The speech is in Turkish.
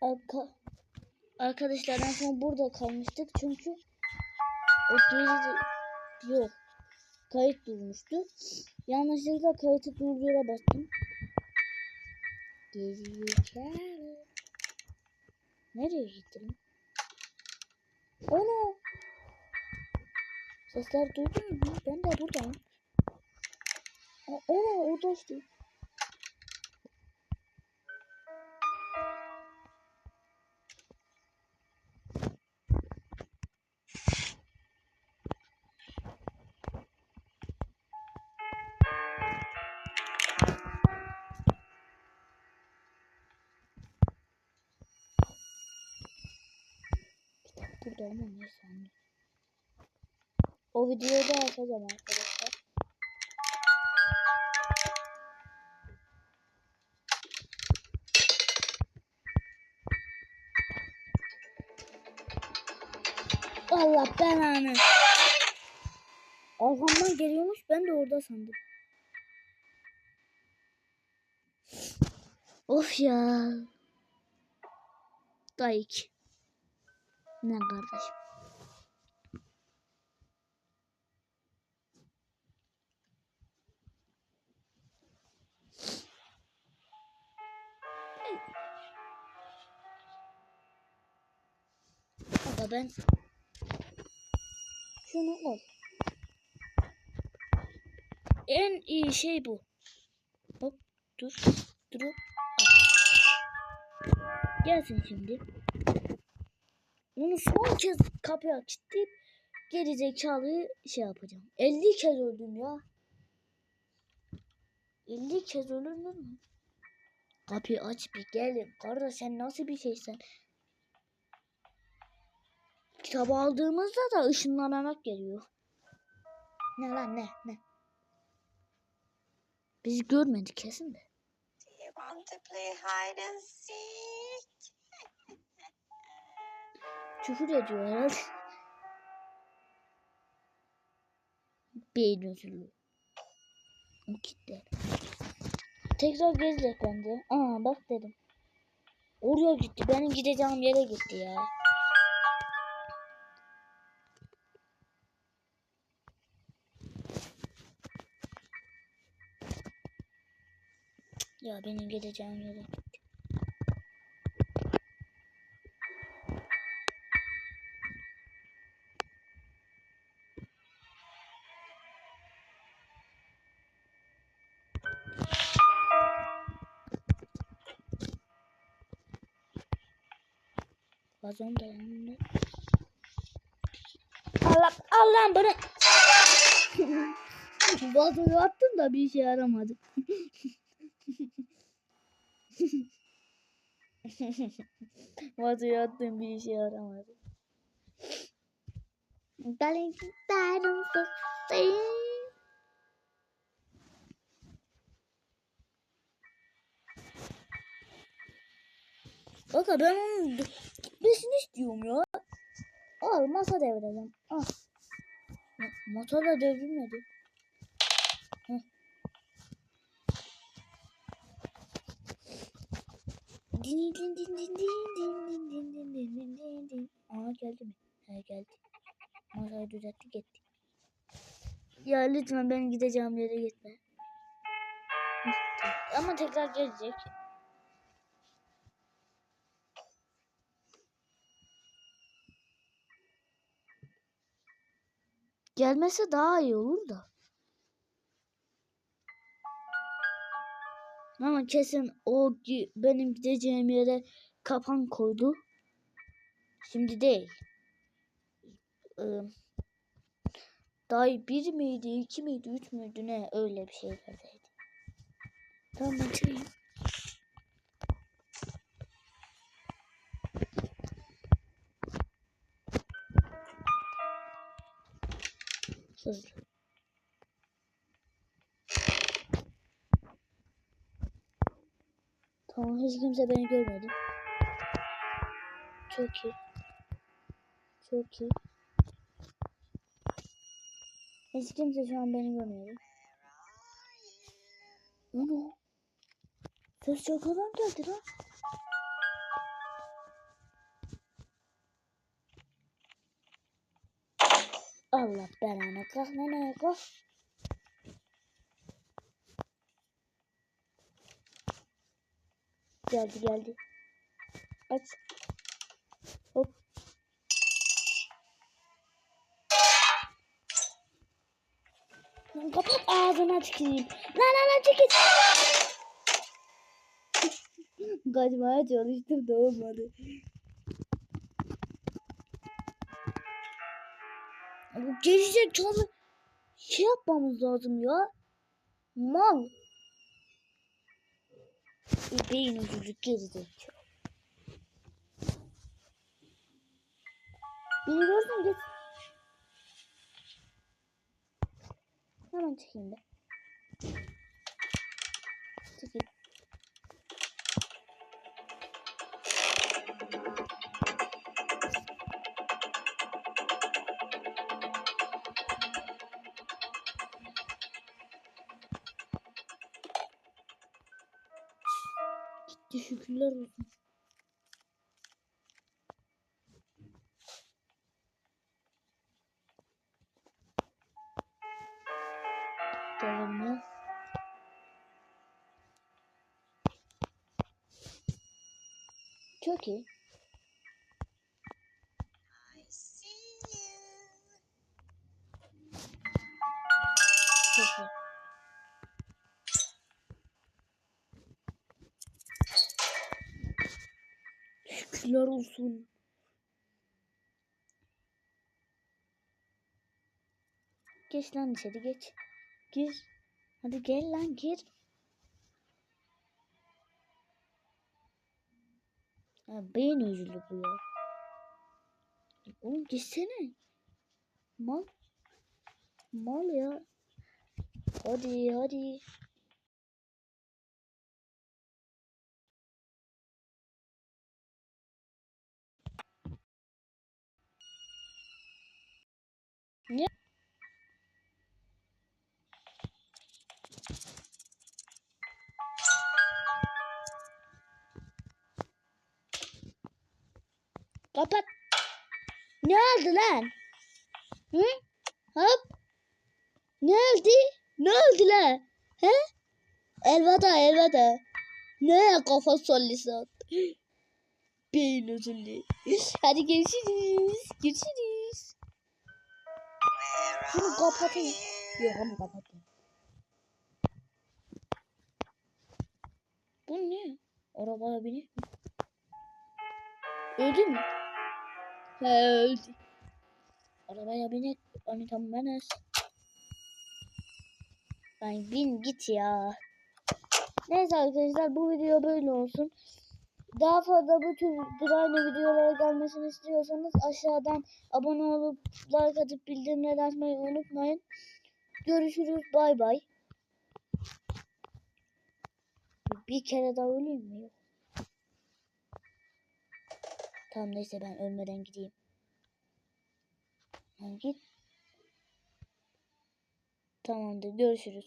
Arka, arkadaşlar en son burada kalmıştık çünkü o geri yok kayıt durmuştu. Yanlışlıkla kayıtı durdura bastım. Gerizekalı. Nereye gittin? Ana! Sesler duydun mu? Ben de buradayım. Ana orada işte. Burada ama neyse anne. O videoyu da atacağım arkadaşlar. Allah belanı. Arkamdan geliyormuş ben de orada sandım. Of ya. Dayık. Ne kardeşim. Aga ben şunu al. En iyi şey bu. Hop dur. Dur. Gelsin şimdi. Onu son kez kapıya kilitleyip geri zekalıyı şey yapacağım. 50 kez öldüm ya. 50 kez ölünür mü? Kapıyı aç bir gel. Kardeş sen nasıl bir şeysen? Kitabı aldığımızda da ışınlanarak geliyor. Ne lan ne ne? Biz görmedik kesin de. Do you want to play hide and seek? Küfür ediyor herhalde. Beyin özürlü. O kitle. Tekrar gezecek bence. Aa bak dedim. Oraya gitti. Benim gideceğim yere gitti ya. Ya benim gideceğim yere gitti. Vazon da yanında. Allah bana Vazonu attım da bir işe yaramadı. Vazoyu attım bir işe yaramadı. Darling, darling, sweet. Kanka ben onun gitmesini istiyorum ya. Al masa devireceğim. Al. Ma- Masa da devrilmedi. Heh. Din din din din din din din din din din din din. Aa geldi mi? He geldi. Masayı düzeltti gitti. Ya lütfen ben gideceğim yere gitme. Ama tekrar gelecek. Gelmese daha iyi olur da. Ama kesin o benim gideceğim yere kapan koydu. Şimdi değil. Ee, daha bir miydi, iki miydi, üç müydü ne öyle bir şey şeylerdeydi. Tamam ben Hızlı. Tamam hiç kimse beni görmedi. Çok iyi. Çok iyi. Hiç kimse şu an beni görmüyor. Ana. Ses çok adam geldi lan. Allah belanı kalk kalk. Geldi geldi. Aç. Hop. Lan kapat ağzına tüküreyim. Lan lan lan çekil. Kaçmaya çalıştım da olmadı. Bu gerizekalı şey yapmamız lazım ya. Mal. Beyin ucuzluk gerizekalı. Beni gördün git. Hemen çekeyim de. Gitti şükürler olsun. Ya. Çok iyi. Şükürler olsun. Geç lan içeri geç. Gir. Hadi gel lan gir. Ya beyin özürlü bu ya. Oğlum gitsene. Mal. Mal ya. Hadi hadi. Ne? Kapat. Ne oldu lan? Hı? Hop. Ne oldu? Ne oldu lan? He? Elveda elveda. Ne kafa sallısın? Beyin özürlü. Hadi görüşürüz. Görüşürüz. Şunu kapatayım. Yok ama kapatayım. Bu ne? Arabaya binip mi? Öldü mü? He öldü. Arabaya binek Anita Menes. Lan bin git ya. Neyse arkadaşlar bu video böyle olsun. Daha fazla bu tür Grindr videolara gelmesini istiyorsanız aşağıdan abone olup like atıp bildirimleri açmayı unutmayın. Görüşürüz. Bay bay. Bir kere daha öleyim mi? Tamam neyse ben ölmeden gideyim. Lan git. Tamamdır görüşürüz.